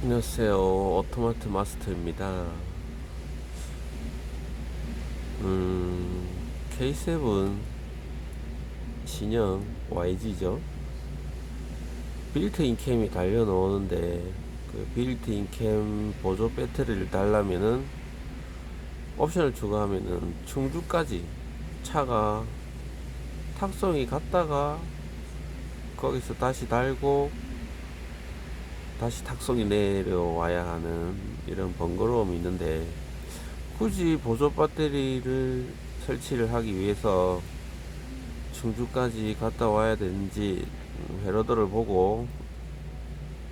안녕하세요. 오토마트 마스터입니다. 음, K7 신형 YG죠. 빌트인 캠이 달려 나오는데 그 빌트인 캠 보조 배터리를 달라면은 옵션을 추가하면은 충주까지 차가 탁송이 갔다가 거기서 다시 달고 다시 탁송이 내려와야 하는 이런 번거로움이 있는데 굳이 보조 배터리를 설치를 하기 위해서 충주까지 갔다 와야 되는지 음, 회로도를 보고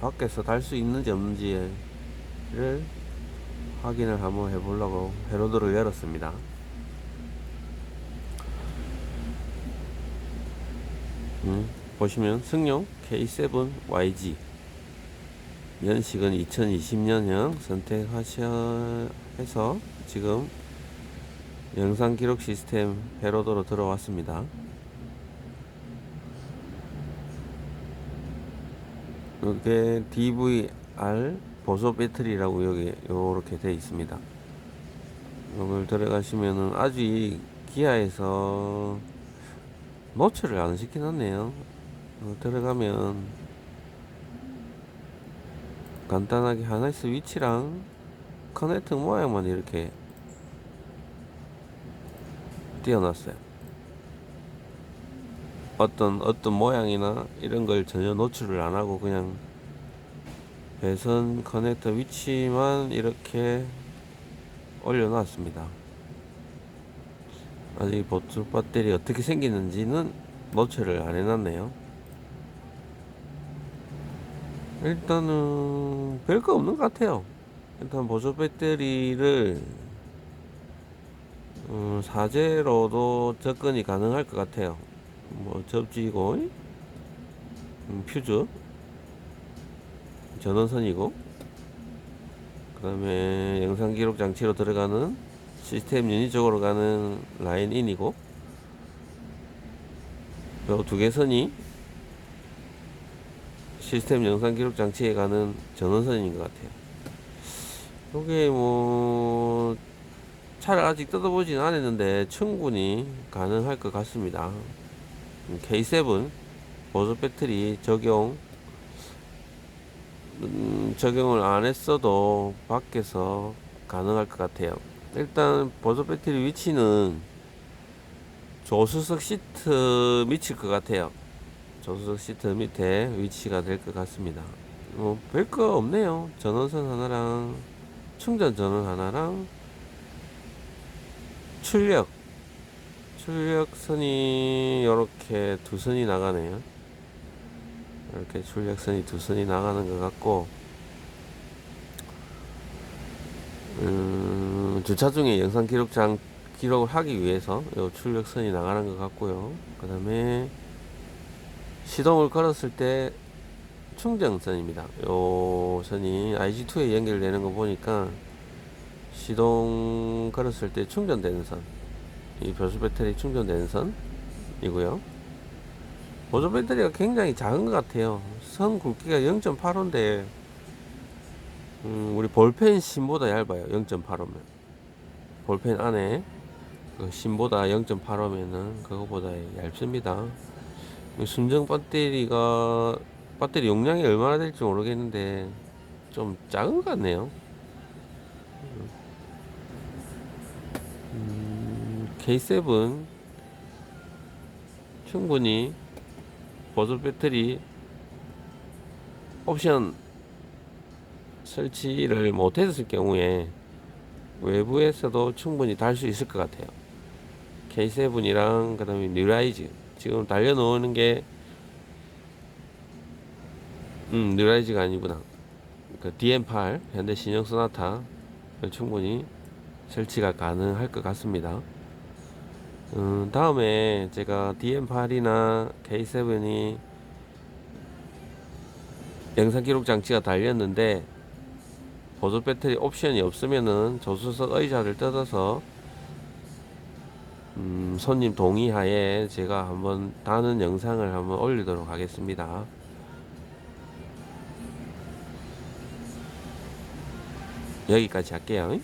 밖에서 달 수 있는지 없는지를 확인을 한번 해보려고 회로도를 열었습니다. 음, 보시면 승용 K7YG 연식은 2020년형 선택하셔 해서 지금 영상 기록 시스템 회로도로 들어왔습니다. 이게 DVR 보조 배터리라고 여기 요렇게 되어 있습니다. 이걸 들어가시면은 아직 기아에서 노출을 안 시켜놨네요. 어, 들어가면 간단하게 하나스 위치랑 커넥터 모양만 이렇게 띄워놨어요. 어떤 어떤 모양이나 이런 걸 전혀 노출을 안 하고 그냥 배선 커넥터 위치만 이렇게 올려놨습니다. 아직 보트 배터리 어떻게 생기는지는 노출을 안 해놨네요. 일단은 별거 없는 것 같아요. 일단 보조 배터리를 음, 사제로도 접근이 가능할 것 같아요. 뭐 접지고 음, 퓨즈 전원선이고 그 다음에 영상 기록 장치로 들어가는 시스템 유닛 쪽으로 가는 라인 인이고 요 두 개 선이 시스템 영상 기록 장치에 가는 전원선인 것 같아요. 이게 뭐 차를 아직 뜯어보진 않았는데 충분히 가능할 것 같습니다. K7 보조 배터리 적용 음, 적용을 안 했어도 밖에서 가능할 것 같아요. 일단 보조 배터리 위치는 조수석 시트 밑일 것 같아요. 조수석 시트 밑에 위치가 될 것 같습니다. 뭐 별거 없네요. 전원선 하나랑 충전 전원 하나랑 출력 출력선이 이렇게 두 선이 나가네요. 이렇게 출력선이 두 선이 나가는 것 같고 음, 주차 중에 영상 기록장 기록을 하기 위해서 요 출력선이 나가는 것 같고요. 그 다음에 시동을 걸었을 때 충전선입니다. 요 선이 IG2에 연결되는 거 보니까 시동 걸었을 때 충전되는 선. 이 보조 배터리 충전되는 선이고요. 보조 배터리가 굉장히 작은 것 같아요. 선 굵기가 0.85인데 음, 우리 볼펜 심보다 얇아요. 0.85면 볼펜 안에 그 심보다 0.85면은 그거보다 얇습니다. 순정 배터리가 배터리 용량이 얼마나 될지 모르겠는데 좀 작은 것 같네요. 음, K7 충분히 보조 배터리 옵션 설치를 못했을 경우에 외부에서도 충분히 달 수 있을 것 같아요. K7이랑 그 다음에 뉴라이즈 지금 달려놓는 게 음, 뉴라이즈가 아니구나. 그 DM8 현대 신형 소나타 충분히 설치가 가능할 것 같습니다. 음, 다음에 제가 DM8이나 K7이 영상 기록 장치가 달렸는데 보조 배터리 옵션이 없으면은 조수석 의자를 뜯어서 음, 손님 동의하에 제가 한번 다는 영상을 한번 올리도록 하겠습니다. 여기까지 할게요.